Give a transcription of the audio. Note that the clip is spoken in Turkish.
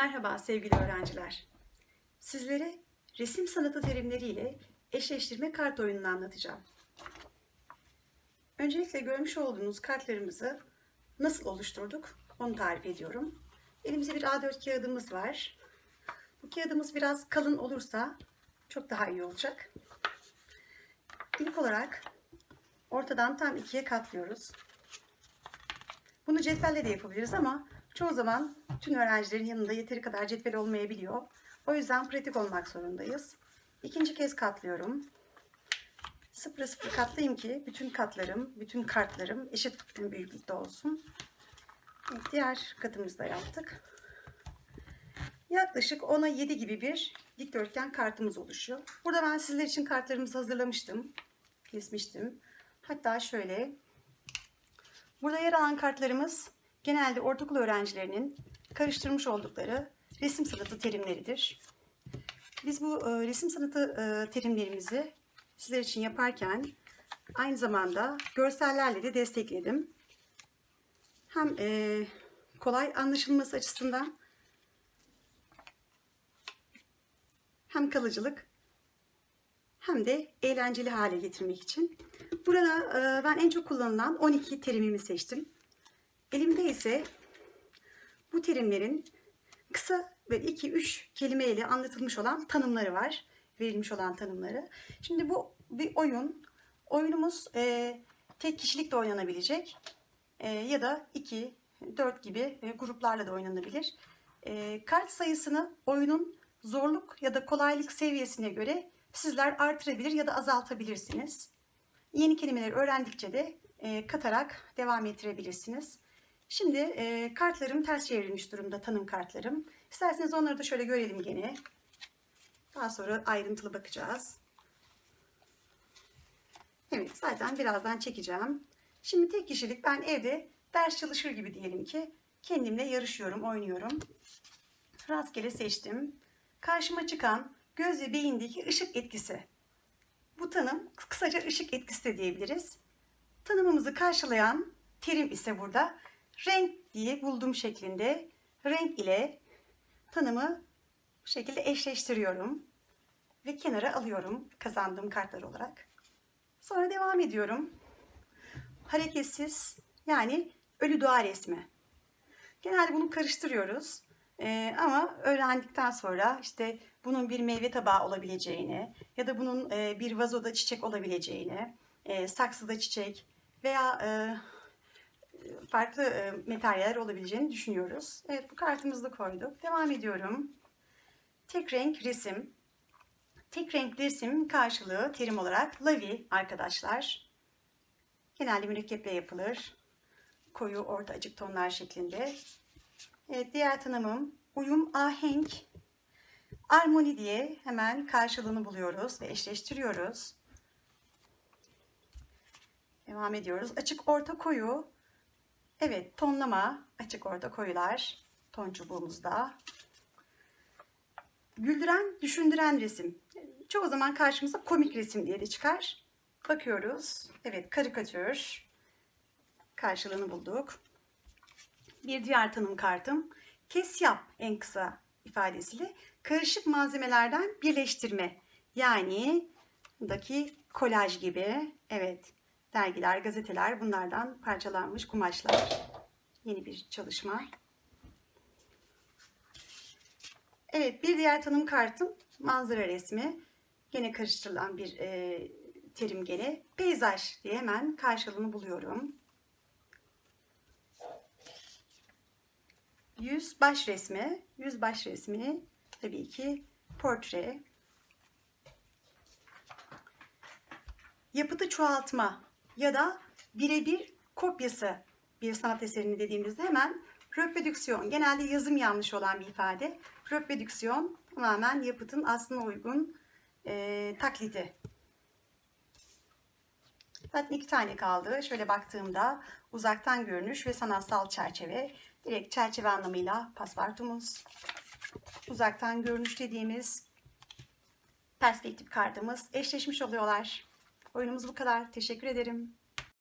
Merhaba sevgili öğrenciler. Sizlere resim sanatı terimleriyle eşleştirme kart oyununu anlatacağım. Öncelikle görmüş olduğunuz kartlarımızı nasıl oluşturduk onu tarif ediyorum. Elimizde bir A4 kağıdımız var. Bu kağıdımız biraz kalın olursa çok daha iyi olacak. İlk olarak ortadan tam ikiye katlıyoruz. Bunu cetvelle de yapabiliriz ama çoğu zaman tüm öğrencilerin yanında yeteri kadar cetvel olmayabiliyor. O yüzden pratik olmak zorundayız. İkinci kez katlıyorum. Sıfır sıfır katlayayım ki bütün katlarım, bütün kartlarım eşit büyüklükte olsun. Evet, diğer katımızı da yaptık. Yaklaşık 10'a 7 gibi bir dikdörtgen kartımız oluşuyor. Burada ben sizler için kartlarımızı hazırlamıştım. Kesmiştim. Hatta şöyle. Burada yer alan kartlarımız genelde ortaokul öğrencilerinin karıştırmış oldukları resim sanatı terimleridir. Biz bu e, resim sanatı e, terimlerimizi sizler için yaparken aynı zamanda görsellerle de destekledim. Hem e, kolay anlaşılması açısından hem kalıcılık hem de eğlenceli hale getirmek için. Burada e, ben en çok kullanılan 12 terimimi seçtim. Elimde ise bu terimlerin kısa ve 2-3 kelimeyle anlatılmış olan tanımları var. Verilmiş olan tanımları. Şimdi bu bir oyun. Oyunumuz e, tek kişilik de oynanabilecek. E, ya da 2, 4 gibi e, gruplarla da oynanabilir. E, kart sayısını oyunun zorluk ya da kolaylık seviyesine göre sizler artırabilir ya da azaltabilirsiniz. Yeni kelimeleri öğrendikçe de e, katarak devam ettirebilirsiniz. Şimdi e, kartlarım ters çevrilmiş durumda tanım kartlarım. İsterseniz onları da şöyle görelim gene. Daha sonra ayrıntılı bakacağız. Evet zaten birazdan çekeceğim. Şimdi tek kişilik ben evde ders çalışır gibi diyelim ki kendimle yarışıyorum, oynuyorum. Rastgele seçtim. Karşıma çıkan göz ve beyindeki ışık etkisi. Bu tanım kısaca ışık etkisi de diyebiliriz. Tanımımızı karşılayan terim ise burada renk diye bulduğum şeklinde renk ile tanımı bu şekilde eşleştiriyorum ve kenara alıyorum kazandığım kartlar olarak. Sonra devam ediyorum. Hareketsiz yani ölü doğa resmi. Genelde bunu karıştırıyoruz. Ee, ama öğrendikten sonra işte bunun bir meyve tabağı olabileceğini ya da bunun e, bir vazoda çiçek olabileceğini, e, saksıda çiçek veya e, farklı e, materyaller olabileceğini düşünüyoruz. Evet bu kartımızı koyduk. Devam ediyorum. Tek renk resim. Tek renk resim karşılığı terim olarak lavi arkadaşlar. Genelde mürekkeple yapılır. Koyu, orta, açık tonlar şeklinde. Evet, diğer tanımım uyum, ahenk, armoni diye hemen karşılığını buluyoruz ve eşleştiriyoruz. Devam ediyoruz. Açık, orta, koyu. Evet, tonlama, açık, orta, koyular. Ton çubuğumuzda. Güldüren, düşündüren resim. Çoğu zaman karşımıza komik resim diye de çıkar. Bakıyoruz. Evet, karikatür. Karşılığını bulduk. Bir diğer tanım kartım kes yap en kısa ifadesiyle karışık malzemelerden birleştirme. Yani buradaki kolaj gibi evet dergiler, gazeteler bunlardan parçalanmış kumaşlar. Yeni bir çalışma. Evet bir diğer tanım kartım manzara resmi. Gene karıştırılan bir e, terim gene. Peyzaj diye hemen karşılığını buluyorum. Yüz baş resmi. Yüz baş resmi tabii ki portre. Yapıtı çoğaltma ya da birebir kopyası bir sanat eserini dediğimizde hemen reprodüksiyon. Genelde yazım yanlış olan bir ifade. Reprodüksiyon tamamen yapıtın aslına uygun e, taklidi. Zaten iki tane kaldı. Şöyle baktığımda uzaktan görünüş ve sanatsal çerçeve. Direkt çerçeve anlamıyla paspartumuz. Uzaktan görünüş dediğimiz perspektif kartımız eşleşmiş oluyorlar. Oyunumuz bu kadar. Teşekkür ederim.